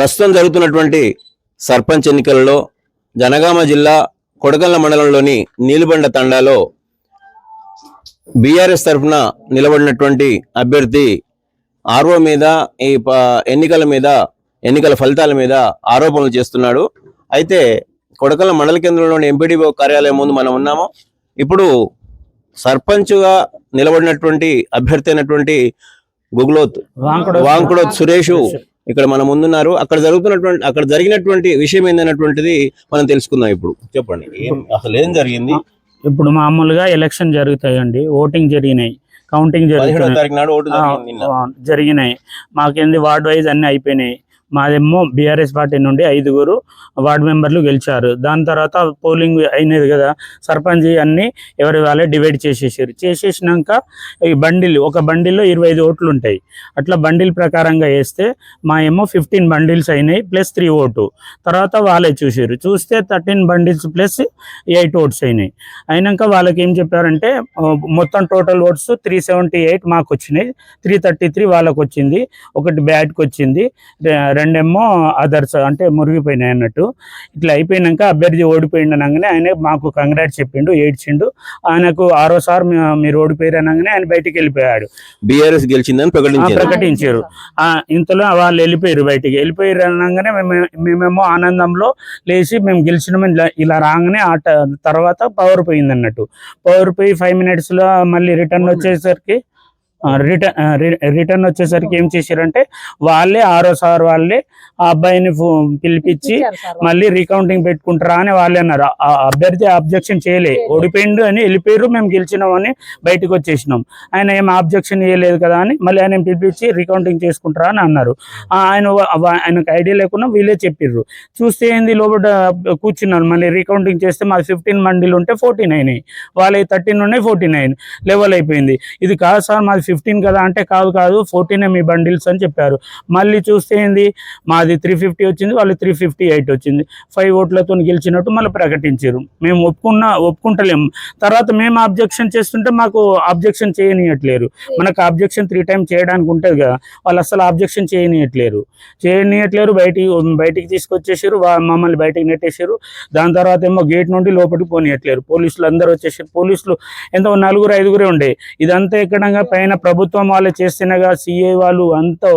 ప్రస్తుతం జరుగుతున్నటువంటి సర్పంచ్ ఎన్నికలలో జనగామ జిల్లా కొడగల్ల మండలంలోని నీలుబండ తండాలో బీఆర్ఎస్ తరఫున నిలబడినటువంటి అభ్యర్థి ఆర్ఓ మీద ఈ ఎన్నికల మీద ఎన్నికల ఫలితాల మీద ఆరోపణలు చేస్తున్నాడు. అయితే కొడకల్ల మండల కేంద్రంలోని ఎంపీడీఓ కార్యాలయం ముందు మనం ఉన్నాము. ఇప్పుడు సర్పంచ్గా నిలబడినటువంటి అభ్యర్థి అయినటువంటి గుగ్లోత్ వాంకుడు వాంకుడోత్ సురేష్. ఇక్కడ మన ముందున్నారు. అక్కడ జరుగుతున్నటువంటి అక్కడ జరిగినటువంటి విషయం ఏందన్నటువంటిది మనం తెలుసుకుందాం ఇప్పుడు. చెప్పండి. అసలు ఏం జరిగింది? ఇప్పుడు మామూలుగా ఎలక్షన్ జరుగుతాయండి. ఓటింగ్ జరిగినాయి. కౌంటింగ్. ఆ, జరిగినాయి. మాకేంది వార్డ్ వైజ్ అన్ని అయిపోయినాయి. మాదేమో బీఆర్ఎస్ పార్టీ నుండి ఐదుగురు వార్డు మెంబర్లు గెలిచారు. దాని తర్వాత పోలింగ్ అయినది కదా సర్పంచ్ అన్ని ఎవరి వాళ్ళే డివైడ్ చేసేసారు. చేసేసినాక ఈ బండిల్ ఒక బండిల్లో ఇరవై ఐదు ఓట్లు ఉంటాయి. అట్లా బండిల్ ప్రకారంగా వేస్తే మా ఏమో ఫిఫ్టీన్ బండిల్స్ అయినాయి ప్లస్ త్రీ ఓటు. తర్వాత వాళ్ళే చూసారు. చూస్తే thirteen bundles plus eight votes అయినాయి. అయినాక వాళ్ళకి ఏం చెప్పారంటే మొత్తం total votes three seventy eight మాకు వచ్చినాయి త్రీ థర్టీ త్రీ వాళ్ళకు వచ్చింది ఒకటి బ్యాట్కి వచ్చింది రెండేమో అదర్స్ అంటే మురిగిపోయినాయి అన్నట్టు. ఇట్లా అయిపోయినాక అభ్యర్థి ఓడిపోయిండు అనగానే ఆయన మాకు కంగ్రాట్స్ చెప్పిండు ఏడ్చిండు. ఆయనకు ఆరోసారి మీ- మీరు ఓడిపోయారు అనగానే ఆయన బయటికి వెళ్ళిపోయాడు. బీఆర్ఎస్ గెలిచిందని ప్రకటించారు. ఇంతలో వాళ్ళు వెళ్ళిపోయారు బయటికి. వెళ్ళిపోయారు అనగానే మేము మేమేమో ఆనందంలో లేచి మేము గెలిచినామని ఇలా- ఇలా రాగానే ఆ ట- తర్వాత పవర్ పోయింది అన్నట్టు. పవర్ పోయి ఫైవ్ మినిట్స్లో మళ్ళీ రిటర్న్ వచ్చేసరికి రిటర్న్ రిటర్న్ వచ్చేసరికి ఏం చేశారంటే వాళ్ళే ఆరో సార్ వాళ్ళే ఆ అబ్బాయిని పిలిపించి మళ్ళీ రీకౌంటింగ్ పెట్టుకుంటారా అని వాళ్ళే అన్నారు. ఆ అభ్యర్థి అబ్జెక్షన్ చేయలే. ఓడిపోయిండు అని వెళ్ళిపోయారు మేము గెలిచినాం అని బయటకు వచ్చేసినాం. ఆయన ఏం అబ్జెక్షన్ చేయలేదు కదా అని మళ్ళీ ఆయన పిలిపించి రీకౌంటింగ్ చేసుకుంటారా అని అన్నారు. ఆయన ఆయనకు ఐడియా లేకుండా వీళ్ళే చెప్పిర్రు. చూస్తే ఏంది లోపల కూర్చున్నారు. మళ్ళీ రీకౌంటింగ్ చేస్తే మాది ఫిఫ్టీన్ మండీలు ఉంటే ఫోర్టీన్ అయినాయి వాళ్ళవి థర్టీన్ ఉన్నాయి ఫోర్టీన్ నైన్ లెవెల్ అయిపోయింది. ఇది కాదు సార్ మాది ఫిఫ్టీన్ కదా అంటే కాదు కాదు ఫోర్టీన్ మీ బండిల్స్ అని చెప్పారు. మళ్ళీ చూస్తే ఏంది? మాది త్రీ ఫిఫ్టీ వచ్చింది వాళ్ళు త్రీ ఫిఫ్టీ ఎయిట్ వచ్చింది. ఫైవ్ ఓట్లతో గెలిచినట్టు మళ్ళీ ప్రకటించారు. మేము ఒప్పుకున్నా ఒప్పుకుంటలేము. తర్వాత మేము అబ్జెక్షన్ చేస్తుంటే మాకు అబ్జెక్షన్ చేయనీయట్లేరు. మనకు అబ్జెక్షన్ త్రీ టైం చేయడానికి ఉంటుంది కదా వాళ్ళు అసలు అబ్జెక్షన్ చేయనీయట్లేరు. చేయనీయట్లేరు బయటికి బయటికి తీసుకొచ్చేసారు మమ్మల్ని బయటికి నెట్టేసారు. దాని తర్వాత ఏమో గేట్ నుండి లోపలికి పోనీయట్లేరు. పోలీసులు అందరూ వచ్చేసారు. పోలీసులు ఎంతో నలుగురు ఐదుగురే ఉండే. ఇదంతా ఎక్కడంగా? పైన ప్రభుత్వం వాళ్ళు చేస్తేనేగా సిఏ వాళ్ళు అంతా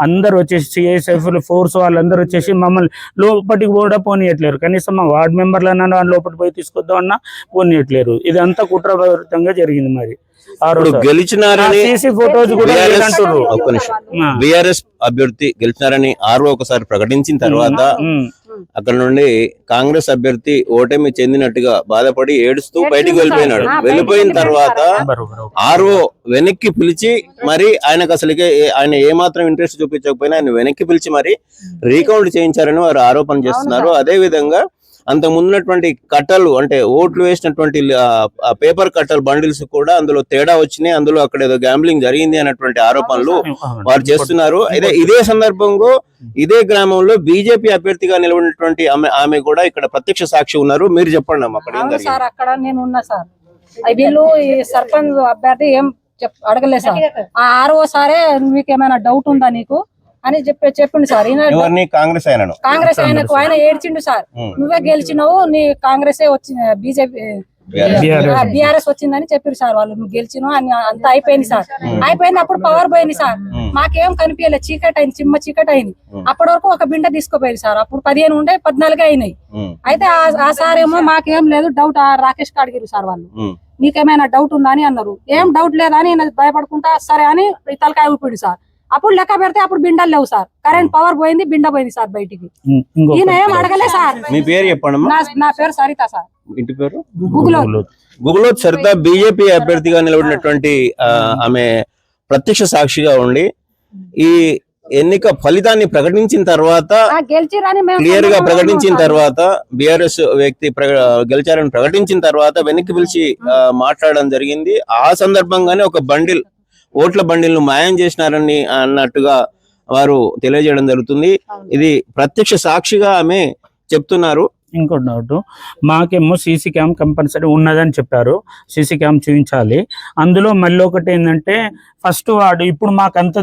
అందరూ వచ్చేసి సిఐఎస్ఎఫ్ ఫోర్స్ వాళ్ళందరూ వచ్చేసి మమ్మల్ని లోపలికి కూడా పోనీయట్లేరు. కనీసం మా వార్డ్ మెంబర్లన్నా లోపలికి పోయి తీసుకొద్దామన్నా పోనీయట్లేరు. ఇదంతా కుట్రపూరితంగా జరిగింది మరి. ఆరో. గెలిచినారని అభ్యర్థి గెలిచినారని ఆర్ఓ ఒకసారి ప్రకటించిన తర్వాత. అక్కడ నుండి కాంగ్రెస్ అభ్యర్థి ఓటమి చెందినట్టుగా బాధపడి ఏడుస్తూ బయటికి. వెళ్ళిపోయినాడు. వెళ్ళిపోయిన తర్వాత. ఆర్ఓ వెనక్కి పిలిచి మరి ఆయనకు అసలుకే ఏ- ఆయన ఏమాత్రం ఇంట్రెస్ట్ చూపించకపోయినా ఆయన వెనక్కి పిలిచి మరి రీకౌంట్ చేయించారని వారు ఆరోపణ చేస్తున్నారు. అదే విధంగా అంత ముందున్నటువంటి కట్టలు అంటే ఓట్లు వేసినటువంటి పేపర్ కట్టలు బండిల్స్ కూడా అందులో తేడా వచ్చినాయి. అందులో అక్కడ ఏదో గ్యాంబ్లింగ్ జరిగింది అన్నటువంటి ఆరోపణలు వారు చేస్తున్నారు. అయితే ఇదే సందర్భంలో ఇదే గ్రామంలో బీజేపీ అభ్యర్థిగా నిలబడినటువంటి ఆమె ఆమె కూడా ఇక్కడ ప్రత్యక్ష సాక్షి ఉన్నారు. మీరు చెప్పండి అమ్మ అక్కడ సార్ అక్కడ నేను ఉన్నా సార్. వీళ్ళు ఈ సర్పంచ్ అభ్యర్థి ఏం చెప్ అడగలేదు సార్. ఆ ఆర్ఓ సారే మీకు ఏమైనా డౌట్ ఉందా నీకు? అని చెప్పి చెప్పిండు సార్. ఈయన కాంగ్రెస్ ఆయనను? కాంగ్రెస్ ఆయనకు ఆయన ఏడ్చిండు సార్. నువ్వే గెలిచినావు నీ కాంగ్రెస్ వచ్చింది బీజేపీ. బీఆర్ఎస్. వచ్చిందని చెప్పారు సార్ వాళ్ళు. నువ్వు గెలిచినావు అని అంతా అయిపోయింది సార్. అయిపోయింది అప్పుడు పవర్ పోయింది సార్. మాకేం కనిపించలేదు చీకటి అయింది చిమ్మ చీకటి అయింది. అప్పటి వరకు ఒక బిండ తీసుకుపోయింది సార్. అప్పుడు పదిహేను ఉండే పద్నాలుగే అయినాయి. అయితే ఆ- ఆ సార్ ఏమో మాకేం లేదు డౌట్ ఆ రాకేష్ అడిగారు సార్ వాళ్ళు. నీకేమైనా డౌట్ ఉందా అని అన్నారు. ఏం డౌట్ లేదా అని భయపడుకుంటా సరే అని ఈ తలకాయ ఊపిడు సార్. అప్పుడు లెక్క పెడితే అప్పుడు బిండలు లేవు సార్. కరెంట్ పవర్ పోయింది బిండ పోయింది సార్ బయటికి. ఈయన ఏం అడగలే సార్. మీ పేరు చెప్పండమ్మా నా నా పేరు సరిత సార్. ఇంటి పేరు? గూగుల్ గుగులో సరిత బీజేపీ అభ్యర్థిగా నిలబడినటువంటి ఆమె ప్రత్యక్ష సాక్షిగా ఉండి ఈ ఎన్నిక ఫలితాన్ని ప్రకటించిన తర్వాత గెలిచిరని మేము క్లియర్గా ప్రకటించిన. తర్వాత బిఆర్ఎస్ వ్యక్తి ప్ర- గెలిచారని ప్రకటించిన తర్వాత వెనక్కి పిలిచి మాట్లాడడం జరిగింది. ఆ సందర్భంగానే ఒక బండిల్ ఓట్ల బండిల్ను మాయం చేసినారని అన్నట్టుగా వారు తెలియజేయడం జరుగుతుంది. ఇది ప్రత్యక్ష సాక్షిగా ఆమె చెప్తున్నారు. ఇంకో డౌట్ మాకేమో సీసీ క్యామ్ కంపల్సరీ ఉన్నదని చెప్పారు. సీసీ క్యామ్ చూపించాలి అందులో మళ్ళీ ఒకటి ఏంటంటే ఫస్ట్ వార్డు ఇప్పుడు మాకు అంత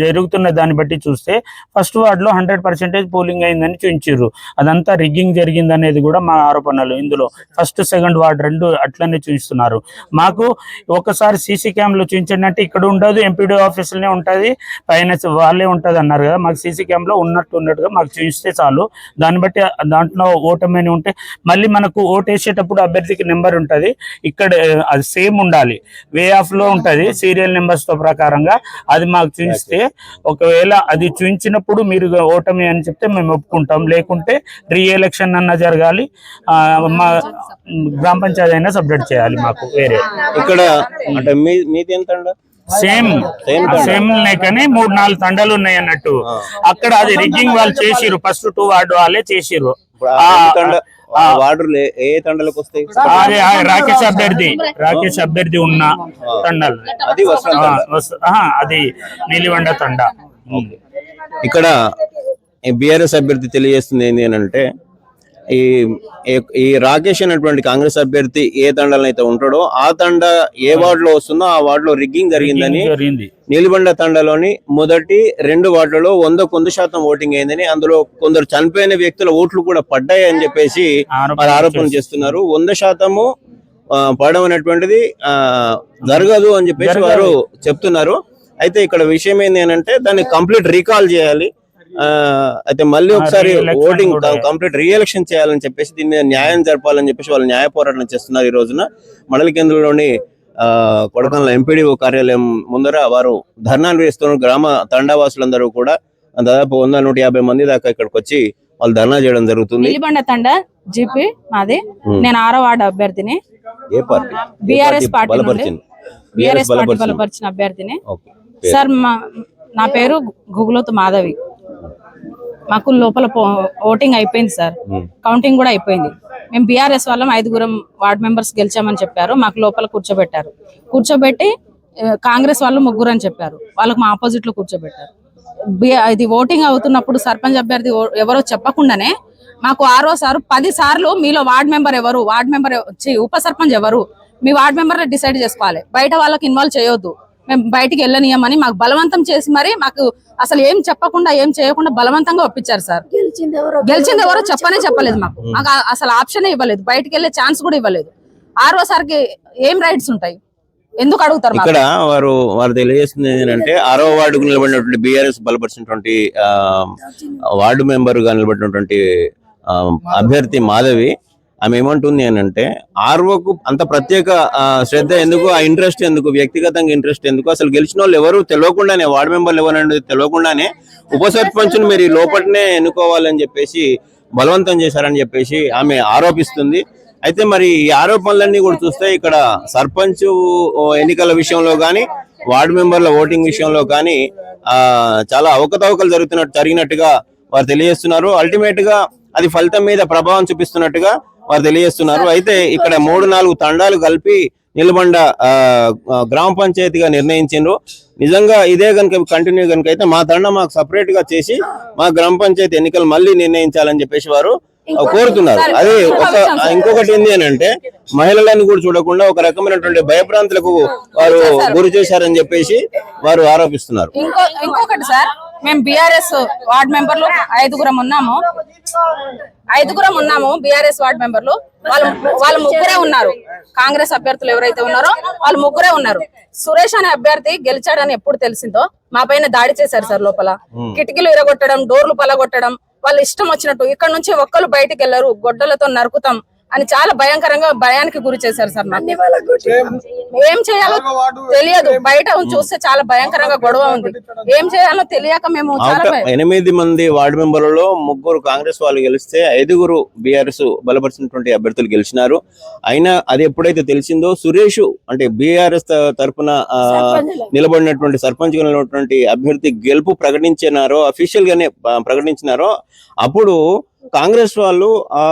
జరుగుతున్న దాన్ని బట్టి చూస్తే ఫస్ట్ వార్డులో హండ్రెడ్ పర్సెంటేజ్ పోలింగ్ అయిందని చూపించారు అదంతా రిగ్గింగ్ జరిగింది అనేది కూడా మా ఆరోపణలు. ఇందులో ఫస్ట్ సెకండ్ వార్డు రెండు అట్లనే చూపిస్తున్నారు మాకు ఒకసారి సీసీ క్యామ్లో చూపించండి అంటే ఇక్కడ ఉండదు ఎంపీడీ ఆఫీసులోనే ఉంటుంది పైన వాళ్ళే ఉంటుంది అన్నారు కదా. మాకు సీసీ క్యామ్లో ఉన్నట్టు ఉన్నట్టుగా మాకు చూపిస్తే చాలు. దాన్ని బట్టి దాంట్లో ఓటమని ఉంటే మళ్ళీ మనకు ఓటు వేసేటప్పుడు అభ్యర్థికి నెంబర్ ఉంటుంది. ఇక్కడ అది సేమ్ ఉండాలి. వే ఆఫ్లో ఉంటది సీరియల్ నెంబర్స్తో ప్రకారంగా. అది మాకు చూపిస్తే ఒకవేళ అది చూపించినప్పుడు మీరు ఓటమి అని చెప్తే మేము ఒప్పుకుంటాం. లేకుంటే రీ ఎలక్షన్ అన్న జరగాలి. ఆ, మా గ్రామ పంచాయతీ అయినా సబ్మిట్ చేయాలి మాకు వేరే. ఇక్కడ అంటే మీది ఎంత సేమ్. సేమ్ కానీ మూడు నాలుగు తండాలు ఉన్నాయి అన్నట్టు. అక్కడ అది రిగ్గింగ్ వాళ్ళు చేసిరు ఫస్ట్ టూ వార్డు వాళ్ళే చేసిరు ఏ- తండలకు వస్తాయి? రాకేష్ అభ్యర్థి రాకేష్ అభ్యర్థి ఉన్న తండాలు. అది అది నీలివండ తండ. ఇక్కడ బిఆర్ఎస్ అభ్యర్థి తెలియజేస్తుంది ఏంటి అని అంటే ఈ ఈ- రాకేష్ అనేటువంటి కాంగ్రెస్ అభ్యర్థి ఏ తండాలను అయితే ఉంటాడో ఆ తండ ఏ వార్డులో వస్తుందో ఆ వార్డులో రిగ్గింగ్ జరిగిందని జరిగింది. నీలిబండ తండలోని మొదటి రెండు వార్డులలో వంద కొంద శాతం ఓటింగ్ అయిందని అందులో కొందరు చనిపోయిన వ్యక్తుల ఓట్లు కూడా పడ్డాయి అని చెప్పేసి వారు ఆరోపణ చేస్తున్నారు. వంద శాతము పడడం అనేటువంటిది ఆ, జరగదు అని చెప్పేసి వారు చెప్తున్నారు. అయితే ఇక్కడ విషయం ఏంటి అంటే దాన్ని కంప్లీట్ రీకాల్ చేయాలి. అయితే మళ్ళీ ఒకసారి ఓటింగ్ కూడా. కంప్లీట్ రీఎలక్షన్ చేయాలని చెప్పేసి దీని మీద న్యాయం జరపాలని చెప్పేసి వాళ్ళు న్యాయ పోరాటం చేస్తున్నారు ఈ రోజున. మండల కేంద్రంలోని ఆ, కొడకండ్ల ఎంపీడీఓ కార్యాలయం ముందర వారు ధర్నా నిర్వహిస్తున్న గ్రామ తండావాసులందరూ కూడా దాదాపు వంద నూట యాభై మంది దాకా ఇక్కడికి వచ్చి వాళ్ళు ధర్నా చేయడం జరుగుతుంది. తండ జిపి మాది. నేను ఆరో వార్డు అభ్యర్థిని. ఏ పార్టీ? ఏ బీఆర్ఎస్ పార్టీ బీఆర్ఎస్ పార్టీ బలపరిచిన అభ్యర్థిని. ఓకే. సార్ నా పేరు గుగులోతు మాధవి. మాకు లోపల ఓటింగ్ అయిపోయింది సార్. కౌంటింగ్ కూడా అయిపోయింది. మేము బీఆర్ఎస్ వాళ్ళం ఐదుగురం వార్డ్ మెంబర్స్ గెలిచామని చెప్పారు. మాకు లోపల కూర్చోబెట్టారు. కూర్చోబెట్టి కాంగ్రెస్ వాళ్ళు ముగ్గురు అని చెప్పారు. వాళ్ళకి మా ఆపోజిట్లో కూర్చోబెట్టారు. ఇది ఓటింగ్ అవుతున్నప్పుడు సర్పంచ్ అభ్యర్థి ఎవరో చెప్పకుండానే మాకు ఆరో సారు పది సార్లు మీలో వార్డ్ మెంబర్ ఎవరు వార్డ్ మెంబర్ ఉప సర్పంచ్ ఎవరు మీ వార్డ్ మెంబర్ డిసైడ్ చేసుకోవాలి. బయట వాళ్ళకి ఇన్వాల్వ్ చేయొద్దు. మేము బయటికి వెళ్ళనీయమని మాకు బలవంతం చేసి మరి మాకు అసలు ఏం చెప్పకుండా ఏం చేయకుండా బలవంతంగా ఒప్పించారు సార్. గెలిచింది ఎవరో చెప్పనే చెప్పలేదు మాకు. మాకు అసలు ఆప్షన్ ఇవ్వలేదు. బయటికి వెళ్ళే ఛాన్స్ కూడా ఇవ్వలేదు. ఆరో సార్కి ఏం రైట్స్ ఉంటాయి? ఎందుకు అడుగుతారు మాకు? ఇక్కడ వారు వారు తెలియజేస్తుంది ఏంటంటే ఆరో వార్డుకు నిలబడినటువంటి బీఆర్ఎస్ బలపరిచినటువంటి ఆ, వార్డు మెంబర్గా నిలబడినటువంటి అభ్యర్థి మాధవి ఆమె ఏమంటుంది అని అంటే ఆర్వోకు అంత ప్రత్యేక శ్రద్ధ ఎందుకు ఆ ఇంట్రెస్ట్ ఎందుకు వ్యక్తిగతంగా ఇంట్రెస్ట్ ఎందుకు? అసలు గెలిచిన వాళ్ళు ఎవరు తెలియకుండానే వార్డు మెంబర్లు ఎవరు తెలియకుండానే ఉప సర్పంచ్ను మీరు ఈ లోపలనే ఎన్నుకోవాలని చెప్పేసి బలవంతం చేశారని చెప్పేసి ఆమె ఆరోపిస్తుంది. అయితే మరి ఈ ఆరోపణలన్నీ కూడా చూస్తే ఇక్కడ సర్పంచ్ ఎన్నికల విషయంలో కానీ వార్డు మెంబర్ల ఓటింగ్ విషయంలో కానీ చాలా అవకతవకలు జరుగుతున్నట్టు జరిగినట్టుగా వారు తెలియజేస్తున్నారు. అల్టిమేట్గా అది ఫలితం మీద ప్రభావం చూపిస్తున్నట్టుగా వారు తెలియజేస్తున్నారు. అయితే ఇక్కడ మూడు నాలుగు తండాలు కలిపి నిలబండ గ్రామ పంచాయతీగా నిర్ణయించిండ్రు. నిజంగా ఇదే కనుక కంటిన్యూ కనుక అయితే మా తండ మాకు సపరేట్గా చేసి మా గ్రామ పంచాయతీ ఎన్నికలు మళ్ళీ నిర్ణయించాలని చెప్పేసి వారు కోరుతున్నారు. అదే ఒక ఇంకొకటి ఏంటి అని అంటే మహిళలను కూడా చూడకుండా ఒక రకమైనటువంటి భయభ్రాంతులకు వారు గురి చేశారని చెప్పేసి వారు ఆరోపిస్తున్నారు. ఇంకో ఇంకొకటి సార్ మేము బీఆర్ఎస్ వార్డ్ మెంబర్లు ఐదుగురం ఉన్నాము. ఐదుగురం ఉన్నాము బీఆర్ఎస్ వార్డ్ మెంబర్లు. వాళ్ళు వాళ్ళు ముగ్గురే ఉన్నారు. కాంగ్రెస్ అభ్యర్థులు ఎవరైతే ఉన్నారో వాళ్ళు ముగ్గురే ఉన్నారు. సురేష్ అనే అభ్యర్థి గెలిచాడని ఎప్పుడు తెలిసిందో మా పైన దాడి చేశారు సార్ లోపల. కిటికీలు ఇరగొట్టడం డోర్లు పలగొట్టడం వాళ్ళు ఇష్టం వచ్చినట్టు ఇక్కడ నుంచి ఒక్కరు బయటికి వెళ్ళరు. గొడ్డలతో నరుకుతాం. అని చాలా భయంకరంగా భయానికి గురి చేశారు సార్ ఏం చేయాలో. తెలియదు. బయట చూస్తే చాలా భయంకరంగా గొడవ ఉంది. ఏం చేయాలో తెలియక మేము ఎనిమిది మంది వార్డు మెంబర్లలో ముగ్గురు కాంగ్రెస్ వాళ్ళు గెలిస్తే ఐదుగురు బీఆర్ఎస్ బలపరిచినటువంటి అభ్యర్థులు గెలిచినారు. అయినా అది ఎప్పుడైతే తెలిసిందో సురేష్ అంటే బీఆర్ఎస్ తరఫున నిలబడినటువంటి సర్పంచ్ నిలబడినటువంటి అభ్యర్థి గెలుపు ప్రకటించినారో అఫీషియల్ గానే ప్రకటించినారో అప్పుడు కాంగ్రెస్ వాళ్ళు ఆ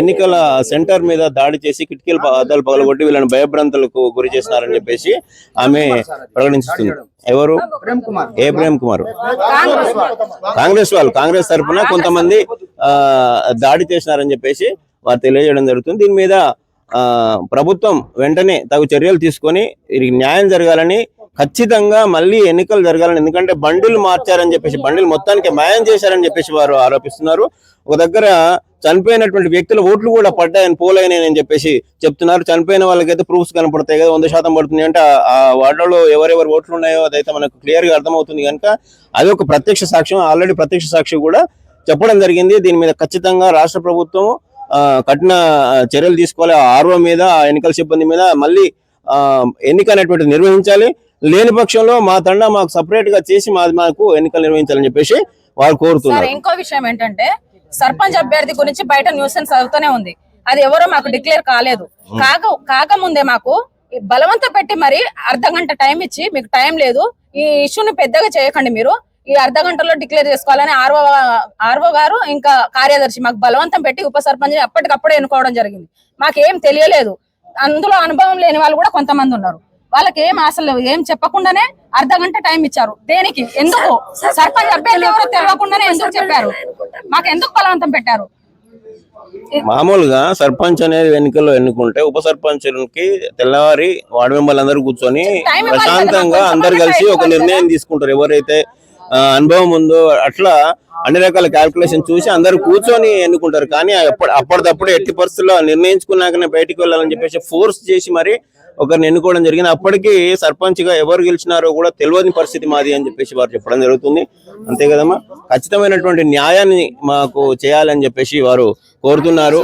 ఎన్నికల సెంటర్ మీద దాడి చేసి కిటికీలు అద్దాలు పగలగొట్టి వీళ్ళని భయభ్రాంతులకు గురి చేస్తున్నారని చెప్పేసి ఆమె ప్రకటించుతుంది ఎవరు? ఏ ప్రేమ్ కుమార్. కాంగ్రెస్ వాళ్ళు కాంగ్రెస్ తరఫున కొంతమంది ఆ దాడి చేసినారని చెప్పేసి వారు తెలియజేయడం జరుగుతుంది. దీని మీద ఆ ప్రభుత్వం వెంటనే తగు చర్యలు తీసుకొని వీరికి న్యాయం జరగాలని ఖచ్చితంగా మళ్ళీ ఎన్నికలు జరగాలని ఎందుకంటే బండిలు మార్చారని చెప్పేసి బండిలు మొత్తానికి మాయం చేశారని చెప్పేసి వారు ఆరోపిస్తున్నారు. ఒక దగ్గర చనిపోయినటువంటి వ్యక్తుల ఓట్లు కూడా పడ్డాయని పోలైనాయని అని చెప్పేసి చెప్తున్నారు. చనిపోయిన వాళ్ళకైతే ప్రూఫ్స్ కనపడతాయి కదా వంద శాతం పడుతుంది అంటే ఆ- వార్డులో ఎవరెవరు ఓట్లు ఉన్నాయో అదైతే మనకు క్లియర్గా అర్థమవుతుంది కనుక అది ఒక ప్రత్యక్ష సాక్ష్యం. ఆల్రెడీ ప్రత్యక్ష సాక్షి కూడా చెప్పడం జరిగింది. దీని మీద ఖచ్చితంగా రాష్ట్ర ప్రభుత్వం కఠిన చర్యలు తీసుకోవాలి. ఆ ఆర్ఓ మీద ఆ ఎన్నికల సిబ్బంది మీద మళ్ళీ ఎన్నిక అనేటువంటిది నిర్వహించాలి. లేని పక్షంలో మా తండా మాకు సపరేట్గా చేసి మాది మాకు ఎన్నికలు నిర్వహించాలని చెప్పేసి వారు కోరుతున్నారు. ఇంకో విషయం ఏంటంటే సర్పంచ్ అభ్యర్థి గురించి బయట న్యూస్ చదువుతూనే ఉంది. అది ఎవరో మాకు డిక్లేర్ కాలేదు. కాక కాకముందే మాకు బలవంత పెట్టి మరి అర్ధ గంట టైం ఇచ్చి మీకు టైం లేదు. ఈ ఇష్యూని పెద్దగా చేయకండి మీరు. ఈ అర్ధ గంటలో డిక్లేర్ చేసుకోవాలని ఆర్ఓ ఆర్ఓ గారు ఇంకా కార్యదర్శి మాకు బలవంతం పెట్టి ఉప సర్పంచ్ అప్పటికప్పుడే ఎన్నుకోవడం జరిగింది. మాకేం తెలియలేదు. అందులో అనుభవం లేని వాళ్ళు కూడా కొంతమంది ఉన్నారు. వాళ్ళకి ఏం అసలు ఏం చెప్పకుండానే అర్ధ గంట టైం ఇచ్చారు. దేనికి? ఎందుకు? సర్పంచ్ అభ్యర్థి ఎవరో తెలియకుండానే ఎందుకు చెప్పారు? మాకు ఎందుకు బలవంతం పెట్టారు? మామూలుగా సర్పంచ్ అనేది ఎన్నికల్లో ఎన్నుకుంటే ఉప సర్పంచులకి తెల్లవారి వార్డు మెంబర్లు అందరూ కూర్చొని ప్రశాంతంగా అందరు కలిసి ఒక నిర్ణయం తీసుకుంటారు. ఎవరైతే అనుభవం ఉందో అట్లా అన్ని రకాల క్యాల్కులేషన్ చూసి అందరూ కూర్చొని ఎన్నుకుంటారు. కానీ అప్పటి అప్పటిదప్పుడు ఎట్టి పరిస్థితుల్లో నిర్ణయించుకున్నాకనే బయటికి వెళ్ళాలని చెప్పేసి ఫోర్స్ చేసి మరి ఒకరిని ఎన్నుకోవడం జరిగింది. అప్పటికి సర్పంచ్గా ఎవరు గెలిచినారో కూడా తెలియని పరిస్థితి మాది అని చెప్పేసి వారు చెప్పడం జరుగుతుంది. అంతే కదమ్మా? ఖచ్చితమైనటువంటి న్యాయాన్ని మాకు చేయాలని చెప్పేసి వారు కోరుతున్నారు.